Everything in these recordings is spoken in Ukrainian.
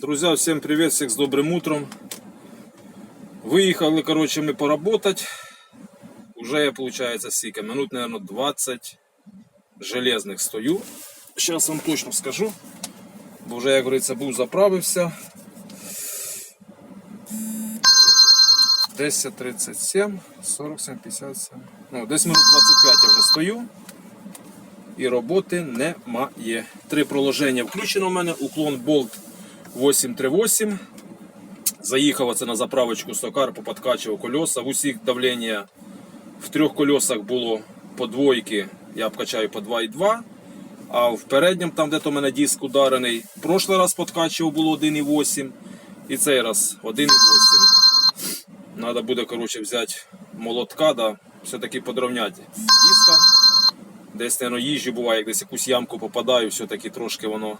Друзья, всем привет, всех с добрым утром. Выехали, короче, мы поработать. Уже я, получается, сколько? Минут, наверное, 20 железних стою. Сейчас вам точно скажу. Бо вже, як говориться, був заправився. 10, 37, 47, 57. Ну, десь минут 25 я вже стою. І роботи немає. Три проложення включено в мене. Уклон болт 838. Заїхав оце на заправочку Сокар, поподкачував кольоса. В усіх давлення в трьох колесах було по двойки, я обкачаю по 2,2. А в передньому, там де то мене диск ударений, прошлий раз подкачував було 1,8 і цей раз 1,8. Надо буде, коротше, взяти молотка, да, все-таки подровняти диска. Десь, наверное, їжджу буває, як десь якусь ямку попадаю, все-таки трошки воно.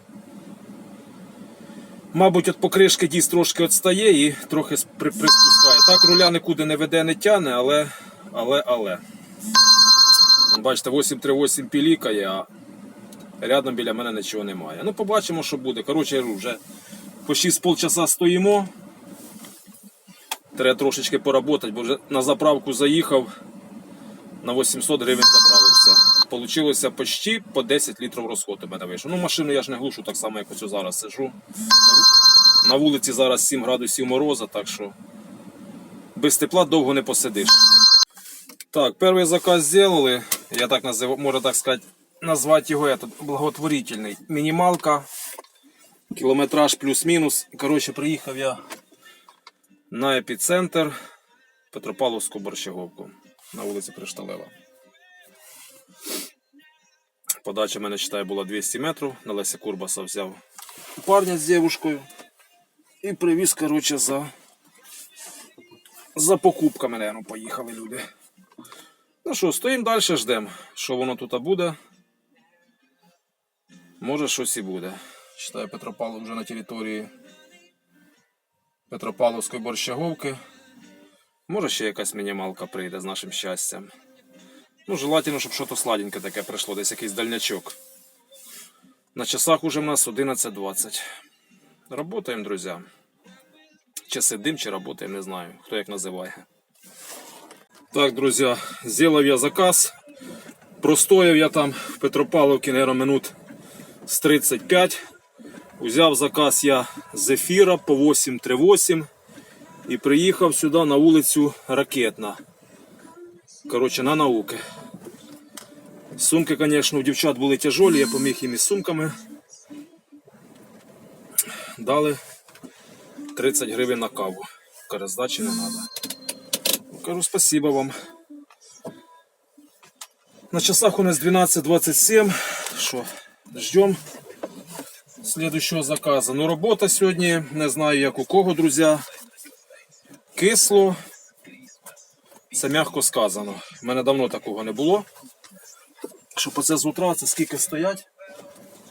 Мабуть, от покришки дійс трошки відстає і трохи приспускає. Так, руля нікуди не веде, не тяне, але. але, але. Бачите, 838 пілікає, а рядом біля мене нічого немає. Ну, побачимо, що буде. Коротше, я вже почти з полчаса стоїмо. Треба трошечки поработати, бо вже на заправку заїхав. На 800 гривень заправився. Получилося почти по 10 літрів розход у мене вийшов. Ну, машину я ж не глушу так само, як ось зараз сижу. На, вулиці зараз 7 градусів мороза, так що без тепла довго не посидиш. Так, перший заказ зробили. Я так назив, можу так сказати, назвати його этот, благотворительний. Мінімалка. Кілометраж плюс-мінус. Коротше, приїхав я на епіцентр Петропавловську борщаговку на вулиці Кришталева. Подача в мене читаю, була 200 метрів. На Леся Курбаса взяв парня з дівушкою і привіз, коротше, за, за покупками, наверное, поїхали люди. Ну що, стоїмо далі, ждемо, що воно тут буде. Може, щось і буде. Читаю Петропавлов вже на території Петропавловської борщаговки. Може ще якась мінімалка прийде з нашим щастям. Ну, желательно, щоб щось сладеньке таке прийшло, десь якийсь дальнячок. На часах уже в нас 11.20. Работаємо, друзі. Чи сидим, чи работаємо, не знаю, хто як називає. Так, друзі, зробив я заказ. Простояв я там в Петропавловці, наверное, минут з 35. Взяв заказ я з ефіра по 838 і приїхав сюди на вулицю Ракетна. Коротше, на науки. Сумки, звісно, у дівчат були тяжолі, я поміг їм із сумками. Дали 30 гривень на каву. Каже, здачі не треба. Кажу, спасибо вам. На часах у нас 12.27. Що, ждем следующего заказа. Ну, робота сьогодні, не знаю як у кого, друзі. Кисло. Це м'яко сказано. У мене давно такого не було. Щоб оце з утра, це скільки стоять,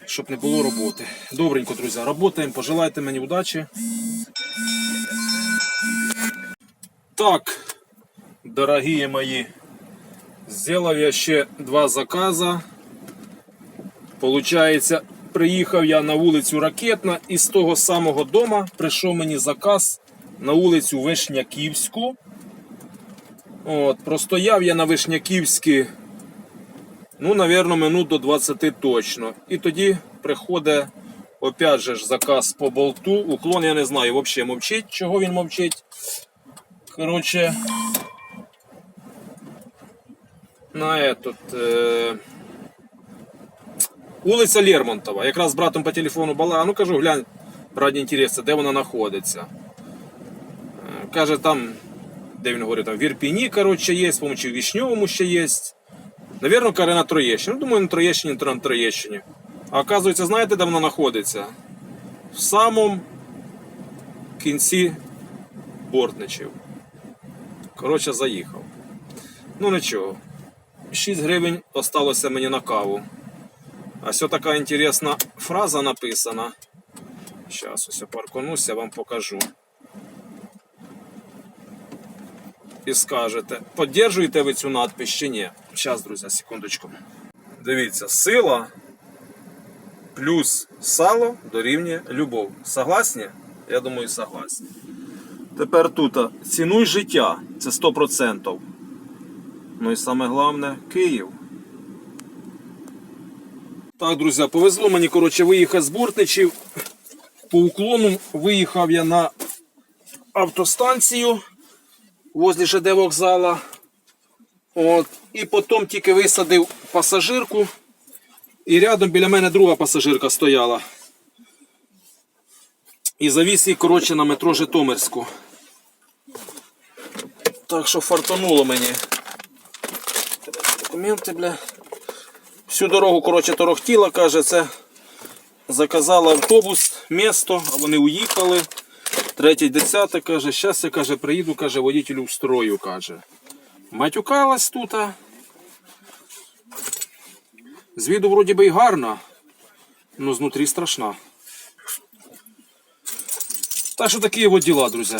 щоб не було роботи. Добренько, друзі, работаємо. Пожелайте мені удачі. Так, дорогі мої, зробив я ще два закази. Получається, приїхав я на вулицю Ракетна і з того самого дома прийшов мені заказ на вулицю Вишняківську. От, простояв я на Вишняківській, ну, навірно, минут до 20 точно. І тоді приходить, опять же, ж, заказ по болту. Уклон я не знаю, взагалі мовчить, чого він мовчить. Коротше, на этот, е... Вулиця Лермонтова. Якраз з братом по телефону була. Ну кажу, глянь, раді інтересу, де вона знаходиться. Е, Каже, там, де він говорить, там в Ірпіні, коротше, є, по-моєму, чи в Вішньовому ще є. Навірно, каже на Троєщині. Ну, думаю, на Троєщині, на Троєщині. А оказується, знаєте, де вона знаходиться? В самому кінці Бортничів. Коротше, заїхав. Ну нічого. 6 гривень осталося мені на каву. А все така інтересна фраза написана. Зараз ось я парконусь, я вам покажу. І скажете, підтримуєте ви цю надпись чи ні? Зараз, друзі, секундочку. Дивіться, сила плюс сало дорівнює любов. Согласні? Я думаю, согласні. Тепер тут цінуй життя. Це 100%. Ну і саме головне Київ. Так, друзі, повезло мені, коротше, виїхати з Бортничів. По уклону виїхав я на автостанцію возле ЖД вокзала. От, і потім тільки висадив пасажирку. І рядом біля мене друга пасажирка стояла. І завіз її, коротше, на метро Житомирську. Так що фартануло мені. Документи, бля. Всю дорогу, коротше, торохтіла, каже, це заказала автобус, місто, а вони уїхали. Третій, десяте, каже, зараз я каже, приїду, каже, водітелю в строю, каже. Матюкалась тут. З виду вроді би й гарна, але знутрі страшна. Так що такі от діла, друзі.